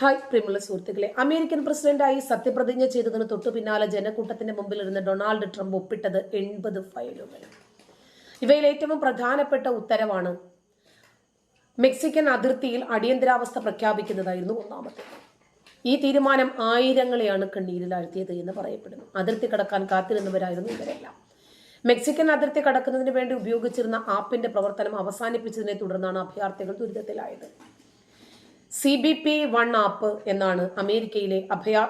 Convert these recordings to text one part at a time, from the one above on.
Hi പ്രിയമുള്ള സുഹൃത്തുക്കളെ. American പ്രസിഡന്റായി സത്യപ്രതിജ്ഞ ചെയ്തതിന് തൊട്ടു പിന്നാലെ ജനക്കൂട്ടത്തിന്റെ മുമ്പിൽ ഇരുന്ന് ഡൊണാൾഡ് ട്രംപ് ഒപ്പിട്ടത് എൺപത് ഫയലുകൾ. ഇവയിൽ ഏറ്റവും പ്രധാനപ്പെട്ട ഉത്തരവാണ് മെക്സിക്കൻ അതിർത്തിയിൽ അടിയന്തരാവസ്ഥ പ്രഖ്യാപിക്കുന്നതായിരുന്നു ഒന്നാമത്തെ. ഈ തീരുമാനം ആയിരങ്ങളെയാണ് കണ്ണീരിലാഴ്ത്തിയത് എന്ന് പറയപ്പെടുന്നു. അതിർത്തി കടക്കാൻ കാത്തിരുന്നവരായിരുന്നു ഇവരെല്ലാം. മെക്സിക്കൻ അതിർത്തി കടക്കുന്നതിന് വേണ്ടി ഉപയോഗിച്ചിരുന്ന ആപ്പിന്റെ പ്രവർത്തനം അവസാനിപ്പിച്ചതിനെ തുടർന്നാണ് അഭയാർത്ഥികൾ ദുരിതത്തിലായത്. C B P one app എന്നാണ് അമേരിക്കയിലെ അഭയാ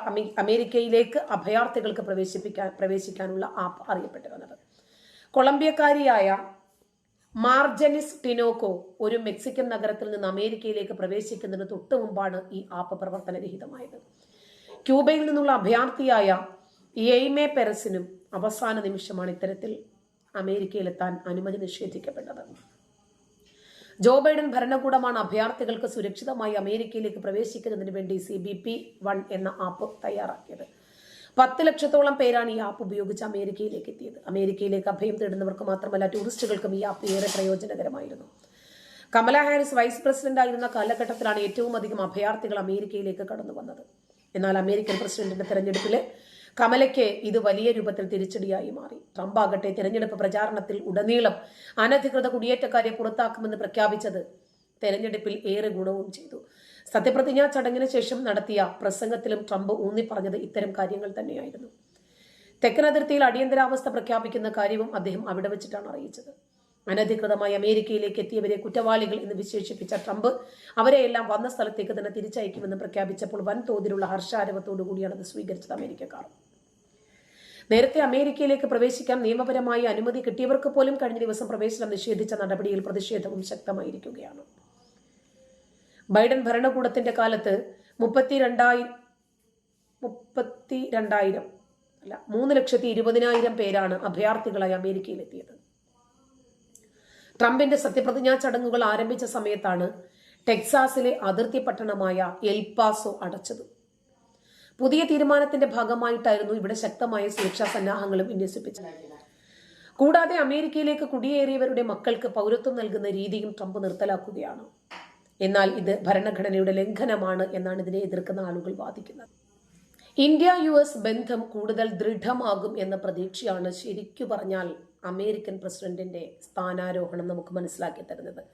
അമേരിക്കയിലേക്ക് അഭയാർത്ഥികൾക്ക് പ്രവേശിപ്പിക്കാൻ പ്രവേശിക്കാനുള്ള ആപ്പ് അറിയപ്പെട്ടിരുന്നത് കൊളംബിയക്കാരിയായ മാർജനിസ് ടിനോക്കോ ഒരു മെക്സിക്കൻ നഗരത്തിൽ നിന്ന് അമേരിക്കയിലേക്ക് പ്രവേശിക്കുന്നതിന് തൊട്ടു മുമ്പാണ് ഈ ആപ്പ് പ്രവർത്തനരഹിതമായത്. ക്യൂബയിൽ നിന്നുള്ള അഭയാർത്ഥിയായ എയ്മെ പെരസിനും അവസാന നിമിഷമാണ് ഇത്തരത്തിൽ അമേരിക്കയിലെത്താൻ അനുമതി നിഷേധിക്കപ്പെട്ടത്. ജോ ബൈഡൻ ഭരണകൂടമാണ് അഭയാർത്ഥികൾക്ക് സുരക്ഷിതമായി അമേരിക്കയിലേക്ക് പ്രവേശിക്കുന്നതിന് വേണ്ടി സി ബി പി വൺ എന്ന ആപ്പ് തയ്യാറാക്കിയത്. പത്ത് ലക്ഷത്തോളം പേരാണ് ഈ ആപ്പ് ഉപയോഗിച്ച് അമേരിക്കയിലേക്ക് എത്തിയത്. അമേരിക്കയിലേക്ക് അഭയം തേടുന്നവർക്ക് മാത്രമല്ല ടൂറിസ്റ്റുകൾക്കും ഈ ആപ്പ് ഏറെ പ്രയോജനകരമായിരുന്നു. കമല ഹാരിസ് വൈസ് പ്രസിഡന്റ് ആയിരുന്ന കാലഘട്ടത്തിലാണ് ഏറ്റവും അധികം അഭയാർത്ഥികൾ അമേരിക്കയിലേക്ക് കടന്നു വന്നത് എന്നാൽ അമേരിക്കൻ പ്രസിഡന്റിന്റെ തെരഞ്ഞെടുപ്പിൽ കമലയ്ക്ക് ഇത് വലിയ രൂപത്തിൽ തിരിച്ചടിയായി മാറി. ട്രംപ് ആകട്ടെ തെരഞ്ഞെടുപ്പ് പ്രചാരണത്തിൽ ഉടനീളം അനധികൃത കുടിയേറ്റക്കാരെ പുറത്താക്കുമെന്ന് പ്രഖ്യാപിച്ചത് തെരഞ്ഞെടുപ്പിൽ ഏറെ ഗുണവും ചെയ്തു. സത്യപ്രതിജ്ഞാ ചടങ്ങിന് ശേഷം നടത്തിയ പ്രസംഗത്തിലും ട്രംപ് ഊന്നിപ്പറഞ്ഞത് ഇത്തരം കാര്യങ്ങൾ തന്നെയായിരുന്നു. തെക്കൻ അതിർത്തിയിൽ അടിയന്തരാവസ്ഥ പ്രഖ്യാപിക്കുന്ന കാര്യവും അദ്ദേഹം അവിടെ വെച്ചിട്ടാണ് അറിയിച്ചത്. അനധികൃതമായി അമേരിക്കയിലേക്ക് എത്തിയവരെ കുറ്റവാളികൾ എന്ന് വിശേഷിപ്പിച്ച ട്രംപ് അവരെയെല്ലാം വന്ന സ്ഥലത്തേക്ക് തന്നെ തിരിച്ചയക്കുമെന്ന് പ്രഖ്യാപിച്ചപ്പോൾ വൻതോതിലുള്ള ഹർഷാരവത്തോടു കൂടിയാണ് അത് സ്വീകരിച്ചത് അമേരിക്കക്കാർ. നേരത്തെ അമേരിക്കയിലേക്ക് പ്രവേശിക്കാൻ നിയമപരമായി അനുമതി കിട്ടിയവർക്ക് പോലും കഴിഞ്ഞ ദിവസം പ്രവേശനം നിഷേധിച്ച നടപടിയിൽ പ്രതിഷേധവും ശക്തമായിരിക്കുകയാണ്. ബൈഡൻ ഭരണകൂടത്തിന്റെ കാലത്ത് മുപ്പത്തി രണ്ടായിരം മുപ്പത്തി രണ്ടായിരം അല്ല മൂന്ന് ലക്ഷത്തി ഇരുപതിനായിരം പേരാണ് അഭയാർത്ഥികളായി അമേരിക്കയിലെത്തിയത്. ട്രംപിന്റെ സത്യപ്രതിജ്ഞാ ചടങ്ങുകൾ ആരംഭിച്ച സമയത്താണ് ടെക്സാസിലെ അതിർത്തി പട്ടണമായ എൽപാസോ അടച്ചത്. പുതിയ തീരുമാനത്തിന്റെ ഭാഗമായിട്ടായിരുന്നു ഇവിടെ ശക്തമായ സുരക്ഷാ സന്നാഹങ്ങളും വിന്യസിപ്പിച്ചത്. കൂടാതെ അമേരിക്കയിലേക്ക് കുടിയേറിയവരുടെ മക്കൾക്ക് പൗരത്വം നൽകുന്ന രീതിയും ട്രംപ് നിർത്തലാക്കുകയാണ്. എന്നാൽ ഇത് ഭരണഘടനയുടെ ലംഘനമാണ് എന്നാണ് ഇതിനെ എതിർക്കുന്ന ആളുകൾ വാദിക്കുന്നത്. ഇന്ത്യ യു എസ് ബന്ധം കൂടുതൽ ദൃഢമാകും എന്ന പ്രതീക്ഷയാണ് ശരിക്കു പറഞ്ഞാൽ അമേരിക്കൻ പ്രസിഡന്റിന്റെ സ്ഥാനാരോഹണം നമുക്ക് മനസ്സിലാക്കി തരുന്നത്.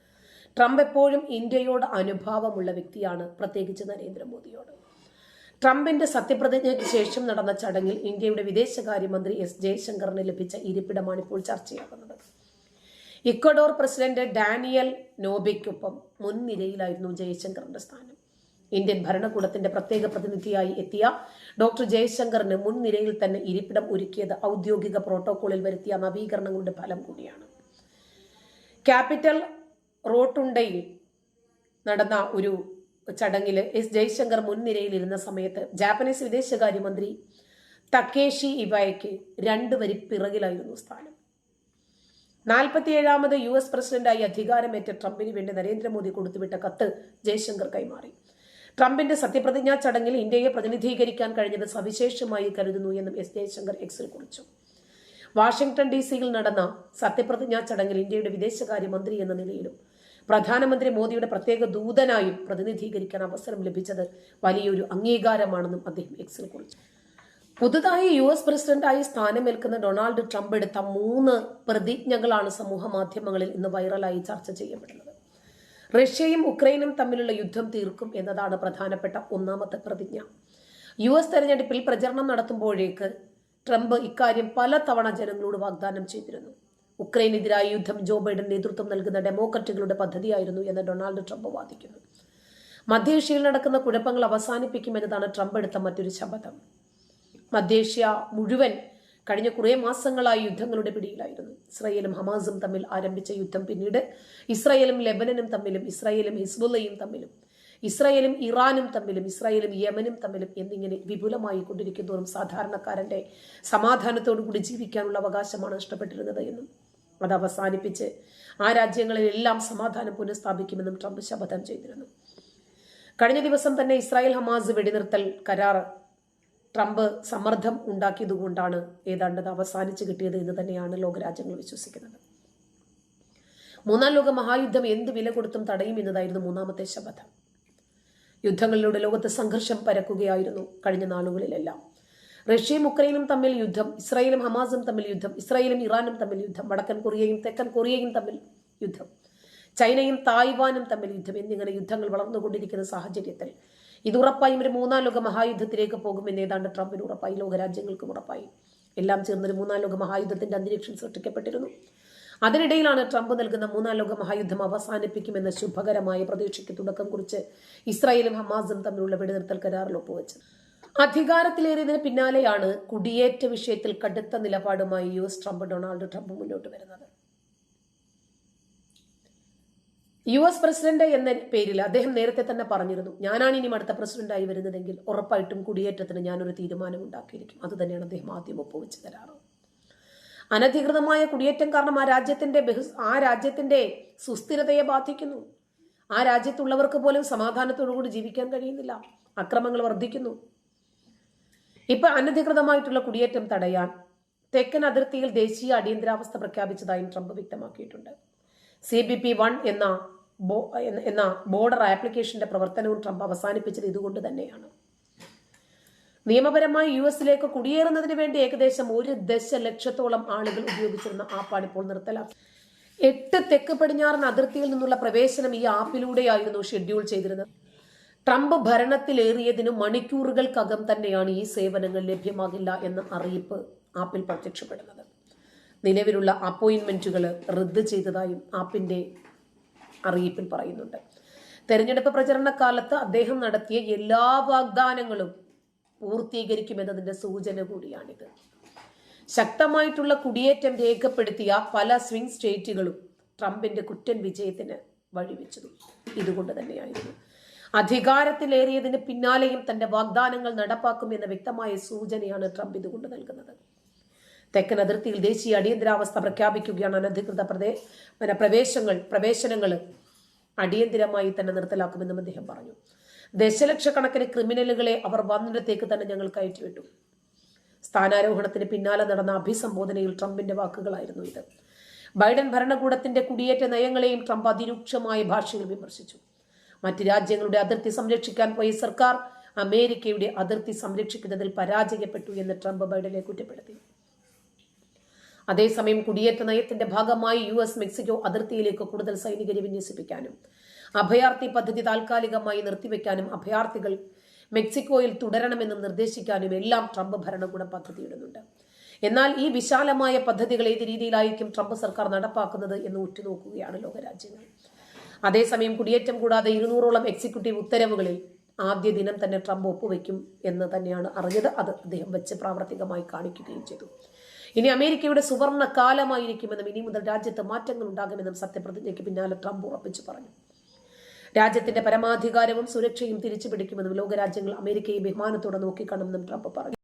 ട്രംപ് എപ്പോഴും ഇന്ത്യയോട് അനുഭാവമുള്ള വ്യക്തിയാണ് പ്രത്യേകിച്ച് നരേന്ദ്രമോദിയോട്. ട്രംപിന്റെ സത്യപ്രതിജ്ഞയ്ക്ക് ശേഷം നടന്ന ചടങ്ങിൽ ഇന്ത്യയുടെ വിദേശകാര്യമന്ത്രി എസ് ജയശങ്കറിന് ലഭിച്ച ഇരിപ്പിടമാണ് ഇപ്പോൾ ചർച്ചയാകുന്നത്. ഇക്വഡോർ പ്രസിഡന്റ് ഡാനിയൽ നോബയ്ക്കൊപ്പം മുൻനിരയിലായിരുന്നു ജയശങ്കറിന്റെ സ്ഥാനം. ഇന്ത്യൻ ഭരണകൂടത്തിന്റെ പ്രത്യേക പ്രതിനിധിയായി എത്തിയ ഡോക്ടർ ജയശങ്കറിന് മുൻനിരയിൽ തന്നെ ഇരിപ്പിടം ഒരുക്കിയത് ഔദ്യോഗിക പ്രോട്ടോകോളിൽ വരുത്തിയ നവീകരണങ്ങളുടെ ഫലം കൂടിയാണ്. ക്യാപിറ്റൽ റോട്ടുണ്ടയിൽ നടന്ന ഒരു ചടങ്ങിൽ എസ് ജയശങ്കർ മുൻനിരയിൽ ഇരുന്ന സമയത്ത് ജാപ്പനീസ് വിദേശകാര്യമന്ത്രി തക്കേഷി ഇവായയ്ക്ക് രണ്ട് വരി പിറകിലായിരുന്നു സ്ഥാനം. നാൽപ്പത്തിയേഴാമത് യു എസ് പ്രസിഡന്റായി അധികാരമേറ്റ ട്രംപിന് വേണ്ടി നരേന്ദ്രമോദി കൊടുത്തുവിട്ട കത്ത് ജയശങ്കർ കൈമാറി. ട്രംപിന്റെ സത്യപ്രതിജ്ഞാ ചടങ്ങിൽ ഇന്ത്യയെ പ്രതിനിധീകരിക്കാൻ കഴിഞ്ഞത് സവിശേഷമായി കരുതുന്നു എന്നും എസ് ജയശങ്കർ എക്സിൽ കുറിച്ചു. വാഷിംഗ്ടൺ ഡി സിയിൽ നടന്ന സത്യപ്രതിജ്ഞാ ചടങ്ങിൽ ഇന്ത്യയുടെ വിദേശകാര്യമന്ത്രി എന്ന നിലയിലും പ്രധാനമന്ത്രി മോദിയുടെ പ്രത്യേക ദൂതനായും പ്രതിനിധീകരിക്കാൻ അവസരം ലഭിച്ചത് വലിയൊരു അംഗീകാരമാണെന്നും അദ്ദേഹം എക്സിൽ കുറിച്ചു. പുതുതായി യു എസ് പ്രസിഡന്റായി സ്ഥാനമേൽക്കുന്ന ഡൊണാൾഡ് ട്രംപ് എടുത്ത മൂന്ന് പ്രതിജ്ഞകളാണ് സമൂഹ മാധ്യമങ്ങളിൽ ഇന്ന് വൈറലായി ചർച്ച ചെയ്യപ്പെടുന്നത്. റഷ്യയും ഉക്രൈനും തമ്മിലുള്ള യുദ്ധം തീർക്കും എന്നതാണ് പ്രധാനപ്പെട്ട ഒന്നാമത്തെ പ്രതിജ്ഞ. യു എസ് തെരഞ്ഞെടുപ്പിൽ പ്രചരണം നടത്തുമ്പോഴേക്ക് ട്രംപ് ഇക്കാര്യം പലതവണ ജനങ്ങളോട് വാഗ്ദാനം ചെയ്തിരുന്നു. ഉക്രൈനെതിരായ യുദ്ധം ജോ ബൈഡൻ നേതൃത്വം നൽകുന്ന ഡെമോക്രറ്റുകളുടെ പദ്ധതിയായിരുന്നു എന്ന് ഡൊണാൾഡ് ട്രംപ് വാദിക്കുന്നു. മധ്യേഷ്യയിൽ നടക്കുന്ന കുഴപ്പങ്ങൾ അവസാനിപ്പിക്കുമെന്നതാണ് ട്രംപ് എടുത്ത മറ്റൊരു ശപഥം. മധ്യേഷ്യ മുഴുവൻ കഴിഞ്ഞ കുറേ മാസങ്ങളായി യുദ്ധങ്ങളുടെ പിടിയിലായിരുന്നു. ഇസ്രായേലും ഹമാസും തമ്മിൽ ആരംഭിച്ച യുദ്ധം പിന്നീട് ഇസ്രായേലും ലെബനനും തമ്മിലും ഇസ്രായേലും ഹിസ്ബുള്ളയും തമ്മിലും ഇസ്രായേലും ഇറാനും തമ്മിലും ഇസ്രായേലും യമനും തമ്മിലും എന്നിങ്ങനെ വിപുലമായി കൊണ്ടിരിക്കുന്നതോറും സാധാരണക്കാരന്റെ സമാധാനത്തോടു കൂടി ജീവിക്കാനുള്ള അവകാശമാണ് നഷ്ടപ്പെട്ടിരുന്നത് എന്നും അത് അവസാനിപ്പിച്ച് ആ രാജ്യങ്ങളിലെല്ലാം സമാധാനം പുനഃസ്ഥാപിക്കുമെന്നും ട്രംപ് ശപഥം ചെയ്തിരുന്നു. കഴിഞ്ഞ ദിവസം തന്നെ ഇസ്രായേൽ ഹമാസ് വെടിനിർത്തൽ കരാർ ട്രംപ് സമ്മർദ്ദം ഉണ്ടാക്കിയതുകൊണ്ടാണ് ഏതാണ്ട് അത് അവസാനിച്ച് കിട്ടിയത് എന്ന് തന്നെയാണ് ലോകരാജ്യങ്ങൾ വിശ്വസിക്കുന്നത്. മൂന്നാം ലോക മഹായുദ്ധം എന്ത് വില കൊടുത്തും തടയും എന്നതായിരുന്നു മൂന്നാമത്തെ ശപഥം. യുദ്ധങ്ങളിലൂടെ ലോകത്ത് സംഘർഷം പരക്കുകയായിരുന്നു കഴിഞ്ഞ നാളുകളിലെല്ലാം. റഷ്യയും ഉക്രൈനും തമ്മിൽ യുദ്ധം ഇസ്രായേലും ഹമാസും തമ്മിൽ യുദ്ധം ഇസ്രായേലും ഇറാനും തമ്മിൽ യുദ്ധം വടക്കൻ കൊറിയയും തെക്കൻ കൊറിയയും തമ്മിൽ യുദ്ധം ചൈനയും തായ്വാനും തമ്മിൽ യുദ്ധം എന്നിങ്ങനെ യുദ്ധങ്ങൾ വളർന്നുകൊണ്ടിരിക്കുന്ന സാഹചര്യത്തിൽ ഇത് ഉറപ്പായും ഒരു മൂന്നാം ലോക മഹായുദ്ധത്തിലേക്ക് പോകുമെന്ന് ഏതാണ്ട് ട്രംപിന് ഉറപ്പായി ലോകരാജ്യങ്ങൾക്കും ഉറപ്പായി. എല്ലാം ചേർന്നൊരു മൂന്നാം ലോക മഹായുദ്ധത്തിന്റെ അന്തരീക്ഷം സൃഷ്ടിക്കപ്പെട്ടിരുന്നു. അതിനിടയിലാണ് ട്രംപ് നൽകുന്ന മൂന്നാം ലോക മഹായുദ്ധം അവസാനിപ്പിക്കുമെന്ന ശുഭകരമായ പ്രതീക്ഷയ്ക്ക് തുടക്കം കുറിച്ച് ഇസ്രായേലും ഹമാസും തമ്മിലുള്ള വെടിനിർത്തൽ കരാറിൽ ഒപ്പുവെച്ചത്. അധികാരത്തിലേറിയതിന് പിന്നാലെയാണ് കുടിയേറ്റ വിഷയത്തിൽ കടുത്ത നിലപാടുമായി U S Trump Donald Trump മുന്നോട്ട് വരുന്നത്. യു എസ് പ്രസിഡന്റ് എന്ന പേരിൽ അദ്ദേഹം നേരത്തെ തന്നെ പറഞ്ഞിരുന്നു ഞാനാണ് ഇനി അടുത്ത പ്രസിഡന്റായി വരുന്നതെങ്കിൽ ഉറപ്പായിട്ടും കുടിയേറ്റത്തിന് ഞാനൊരു തീരുമാനം ഉണ്ടാക്കിയിരിക്കും അതുതന്നെയാണ് അദ്ദേഹം ആദ്യം ഒപ്പുവെച്ച് തരാറ്. അനധികൃതമായ കുടിയേറ്റം കാരണം ആ രാജ്യത്തിന്റെ ബഹു ആ രാജ്യത്തിന്റെ സുസ്ഥിരതയെ ബാധിക്കുന്നു. ആ രാജ്യത്തുള്ളവർക്ക് പോലും സമാധാനത്തോടുകൂടി ജീവിക്കാൻ കഴിയുന്നില്ല. അക്രമങ്ങൾ വർദ്ധിക്കുന്നു. ഇപ്പൊ അനധികൃതമായിട്ടുള്ള കുടിയേറ്റം തടയാൻ തെക്കൻ അതിർത്തിയിൽ ദേശീയ അടിയന്തരാവസ്ഥ പ്രഖ്യാപിച്ചതായും ട്രംപ് വ്യക്തമാക്കിയിട്ടുണ്ട്. സി ബി പി വൺ എന്ന എന്ന ബോർഡർ ആപ്ലിക്കേഷന്റെ പ്രവർത്തനവും ട്രംപ് അവസാനിപ്പിച്ചത് ഇതുകൊണ്ട് തന്നെയാണ്. നിയമപരമായി യു എസിലേക്ക് കുടിയേറുന്നതിന് വേണ്ടി ഏകദേശം ഒരു ദശലക്ഷത്തോളം ആളുകൾ ഉപയോഗിച്ചിരുന്ന ആപ്പാണ് ഇപ്പോൾ നിർത്തലാക്കി എട്ട് തെക്ക് പടിഞ്ഞാറൻ അതിർത്തിയിൽ നിന്നുള്ള പ്രവേശനം ഈ ആപ്പിലൂടെയായിരുന്നു ഷെഡ്യൂൾ ചെയ്തിരുന്നത്. ട്രംപ് ഭരണത്തിലേറിയതിന് മണിക്കൂറുകൾക്കകം തന്നെയാണ് ഈ സേവനങ്ങൾ ലഭ്യമാകില്ല എന്ന അറിയിപ്പ് ആപ്പിൽ പ്രത്യക്ഷപ്പെടുന്നത്. നിലവിലുള്ള അപ്പോയിൻമെന്റുകൾ റദ്ദ് ചെയ്തതായും ആപ്പിന്റെ അറിയിപ്പിൽ പറയുന്നുണ്ട്. തെരഞ്ഞെടുപ്പ് പ്രചരണ കാലത്ത് അദ്ദേഹം നടത്തിയ എല്ലാ വാഗ്ദാനങ്ങളും പൂർത്തീകരിക്കുമെന്നതിന്റെ സൂചന കൂടിയാണിത്. ശക്തമായിട്ടുള്ള കുടിയേറ്റം രേഖപ്പെടുത്തിയ പല സ്വിംഗ് സ്റ്റേറ്റുകളും ട്രംപിന്റെ കുറ്റൻ വിജയത്തിന് വഴിവെച്ചതും ഇതുകൊണ്ട് തന്നെയായിരുന്നു. അധികാരത്തിലേറിയതിന് പിന്നാലെയും തന്റെ വാഗ്ദാനങ്ങൾ നടപ്പാക്കും എന്ന വ്യക്തമായ സൂചനയാണ് ട്രംപ് ഇതുകൊണ്ട് നൽകുന്നത്. തെക്കൻ അതിർത്തിയിൽ ദേശീയ അടിയന്തരാവസ്ഥ പ്രഖ്യാപിക്കുകയാണ് അനധികൃത പ്രദേ പ്രവേശങ്ങൾ പ്രവേശനങ്ങൾ അടിയന്തിരമായി തന്നെ നിർത്തലാക്കുമെന്നും അദ്ദേഹം പറഞ്ഞു. ദശലക്ഷക്കണക്കിന് ക്രിമിനലുകളെ അവർ വന്നിടത്തേക്ക് തന്നെ ഞങ്ങൾ കയറ്റിവിട്ടു സ്ഥാനാരോഹണത്തിന് പിന്നാലെ നടന്ന അഭിസംബോധനയിൽ ട്രംപിന്റെ വാക്കുകളായിരുന്നു ഇത്. ബൈഡൻ ഭരണകൂടത്തിന്റെ കുടിയേറ്റ നയങ്ങളെയും ട്രംപ് അതിരൂക്ഷമായ ഭാഷയിൽ വിമർശിച്ചു. മറ്റ് രാജ്യങ്ങളുടെ അതിർത്തി സംരക്ഷിക്കാൻ പോയ സർക്കാർ അമേരിക്കയുടെ അതിർത്തി സംരക്ഷിക്കുന്നതിൽ പരാജയപ്പെട്ടു എന്ന് ട്രംപ് ബൈഡനെ കുറ്റപ്പെടുത്തി. അതേസമയം കുടിയേറ്റ നയത്തിന്റെ ഭാഗമായി യു എസ് മെക്സിക്കോ അതിർത്തിയിലേക്ക് കൂടുതൽ സൈനികരെ വിന്യസിപ്പിക്കാനും അഭയാർത്ഥി പദ്ധതി താൽക്കാലികമായി നിർത്തിവെക്കാനും അഭയാർത്ഥികൾ മെക്സിക്കോയിൽ തുടരണമെന്നും നിർദ്ദേശിക്കാനും എല്ലാം ട്രംപ് ഭരണകൂടം പദ്ധതിയിടുന്നുണ്ട്. എന്നാൽ ഈ വിശാലമായ പദ്ധതികൾ ഏത് രീതിയിലായിരിക്കും ട്രംപ് സർക്കാർ നടപ്പാക്കുന്നത് എന്ന് ഉറ്റുനോക്കുകയാണ് ലോകരാജ്യങ്ങൾ. അതേസമയം കുടിയേറ്റം കൂടാതെ ഇരുന്നൂറോളം എക്സിക്യൂട്ടീവ് ഉത്തരവുകളിൽ ആദ്യ ദിനം തന്നെ ട്രംപ് ഒപ്പുവെക്കും എന്ന് തന്നെയാണ് അറിഞ്ഞത്. അത് അദ്ദേഹം വെച്ച് പ്രാവർത്തികമായി കാണിക്കുകയും ചെയ്തു. ഇനി അമേരിക്കയുടെ സുവർണ കാലമായിരിക്കുമെന്നും ഇനി മുതൽ രാജ്യത്ത് മാറ്റങ്ങൾ ഉണ്ടാകുമെന്നും സത്യപ്രതിജ്ഞയ്ക്ക് പിന്നാലെ ട്രംപ് ഉറപ്പിച്ചു പറഞ്ഞു. രാജ്യത്തിന്റെ പരമാധികാരവും സുരക്ഷയും തിരിച്ചുപിടിക്കുമെന്നും ലോകരാജ്യങ്ങൾ അമേരിക്കയെ ബഹുമാനത്തോടെ നോക്കിക്കാണുമെന്നും ട്രംപ് പറഞ്ഞു.